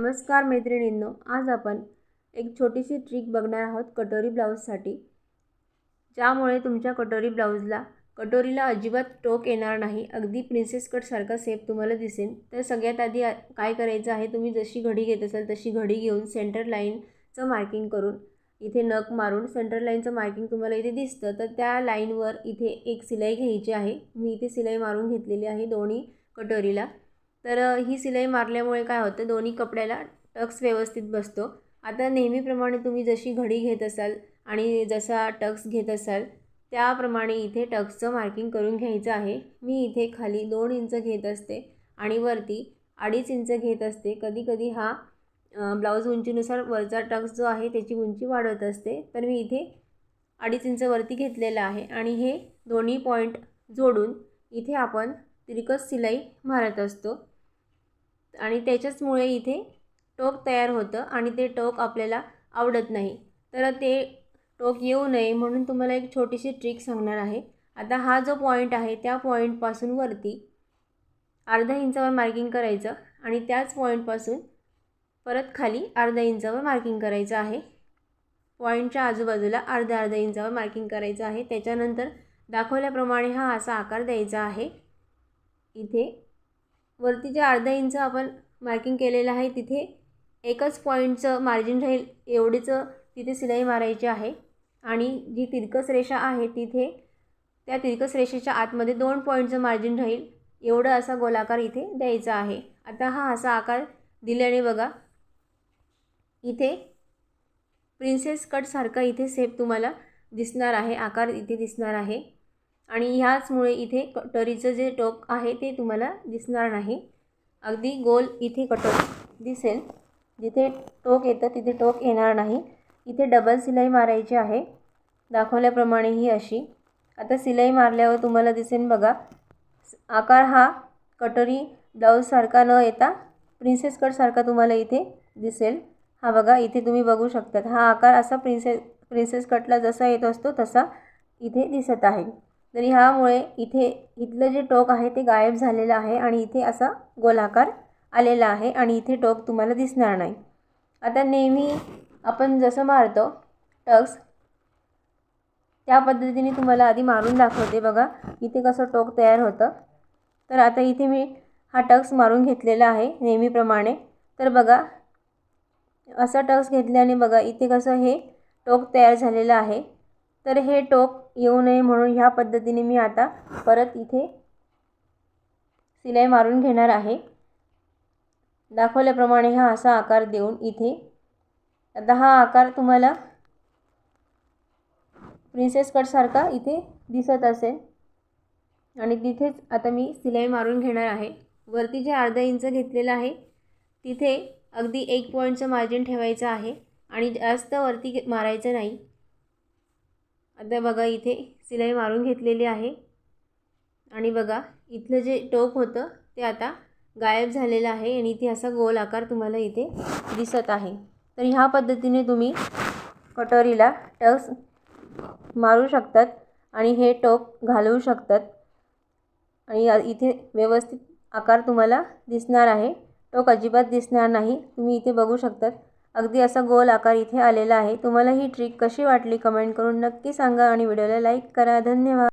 नमस्कार मैत्रिणींनो आज आपण एक छोटीशी ट्रिक बघणार आहोत कटोरी ब्लाऊजसाठी ज्यामुळे तुमच्या कटोरी ब्लाऊजला कटोरीला अजिबात टोक येणार नाही. अगदी प्रिन्सेस कटसारखा सेप तुम्हाला दिसेल. तर सगळ्यात आधी काय करायचं आहे तुम्ही जशी घडी घेत असाल तशी घडी घेऊन सेंटर लाईनचं मार्किंग करून इथे नख मारून सेंटर लाईनचं मार्किंग तुम्हाला इथे दिसतं. तर त्या लाईनवर इथे एक सिलाई घ्यायची आहे. मी इथे सिलाई मारून घेतलेली आहे दोन्ही कटोरीला. तर ही सिलाई मारल्यामुळे काय होतं दोन्ही कपड्याला टक्स व्यवस्थित बसतो. आता नेहमीप्रमाणे तुम्ही जशी घडी घेत असाल आणि जसा टक्स घेत असाल त्याप्रमाणे इथे टक्सचं मार्किंग करून घ्यायचं आहे. मी इथे खाली दोन इंच घेत असते आणि वरती अडीच इंच घेत असते. कधीकधी हा ब्लाऊज उंचीनुसार वरचा टक्स जो आहे त्याची उंची वाढवत असते. तर मी इथे अडीच इंच वरती घेतलेलं आहे आणि हे दोन्ही पॉईंट जोडून इथे आपण तिरकस सिलाई मारत असतो. आणि त्याच्याचमुळे इथे टोक तयार होतं आणि ते टोक आपल्याला आवडत नाही. तर ते टोक येऊ नये म्हणून तुम्हाला एक छोटीशी ट्रिक सांगणार आहे. आता हा जो पॉईंट आहे त्या पॉईंटपासून वरती अर्धा इंचावर मार्किंग करायचं आणि त्याच पॉईंटपासून परत खाली अर्धा इंचावर मार्किंग करायचं आहे. पॉईंटच्या आजूबाजूला अर्ध्या अर्ध्या इंचावर मार्किंग करायचं आहे. त्याच्यानंतर दाखवल्याप्रमाणे हा असा आकार द्यायचा आहे. इथे वरती जे अर्धा इंच आपण मार्किंग केलेलं आहे तिथे एकच पॉईंटचं मार्जिन राहील एवढीचं तिथे सिलाई मारायची आहे. आणि जी तिरकस रेषा आहे तिथे त्या तिरकस रेषेच्या आतमध्ये दोन पॉईंटचं मार्जिन राहील एवढं असा गोलाकार इथे द्यायचा आहे. आता हा असा आकार दिल्याने बघा इथे प्रिन्सेस कटसारखा इथे सेप तुम्हाला दिसणार आहे आकार इथे दिसणार आहे. आणि ह्याचमुळे इथे कटोरीचं जे टोक आहे ते तुम्हाला दिसणार नाही. अगदी गोल इथे कटोरी दिसेल. जिथे टोक येतं तिथे टोक येणार नाही. इथे डबल सिलाई मारायची आहे. दाखवल्याप्रमाणे ही अशी. आता सिलाई मारल्यावर तुम्हाला दिसेल बघा. आकार हा कटोरी ब्लाऊजसारखा न येता प्रिन्सेस कटसारखा तुम्हाला इथे दिसेल. हा बघा इथे तुम्ही बघू शकतात. हा आकार असा प्रिन्सेस प्रिन्सेस कटला जसा येत असतो तसा इथे दिसत आहे. तर ह्यामुळे इथे इथलं जे टोक आहे ते गायब झालेलं आहे आणि इथे असा गोलाकार आलेला आहे आणि इथे टोक तुम्हाला दिसणार नाही. आता नेहमी आपण जसं मारतो टक्स त्या पद्धतीने तुम्हाला आधी मारून दाखवते बघा. इथे कसं टोक तयार होतं. तर आता इथे मी हा टक्स मारून घेतलेला आहे नेहमीप्रमाणे. तर बघा असा टक्स घेतल्याने बघा इथे कसं हे टोक तयार झालेलं आहे. तर हे टोक येऊ नये म्हणून ह्या पद्धतीने मी आता परत इथे सिलाई मारून घेणार आहे. दाखवल्याप्रमाणे हा असा आकार देऊन इथे आता हा आकार तुम्हाला प्रिन्सेस कटसारखा इथे दिसत असेल. आणि तिथेच आता मी सिलाई मारून घेणार आहे. वरती जे अर्धा इंच घेतलेलं आहे तिथे अगदी एक पॉईंटचं मार्जिन ठेवायचं आहे. आणि जास्त वरती मारायचं नाही. आता बघा इथे सिलाई मारून घेतलेली आहे. आणि बघा इथलं जे टोक होतं ते आता गायब झालेलं आहे आणि इथे असा गोल आकार तुम्हाला इथे दिसत आहे. तर ह्या पद्धतीने तुम्ही कटोरीला टक्स मारू शकतात आणि हे टोक घालवू शकतात. आणि इथे व्यवस्थित आकार तुम्हाला दिसणार आहे. टोक अजिबात दिसणार नाही. तुम्ही इथे बघू शकतात. अगदी असा गोल आकार इथे आलेला आहे. तुम्हाला ही ट्रिक कशी वाटली कमेंट करून नक्की सांगा आणि व्हिडिओला लाईक करा. धन्यवाद.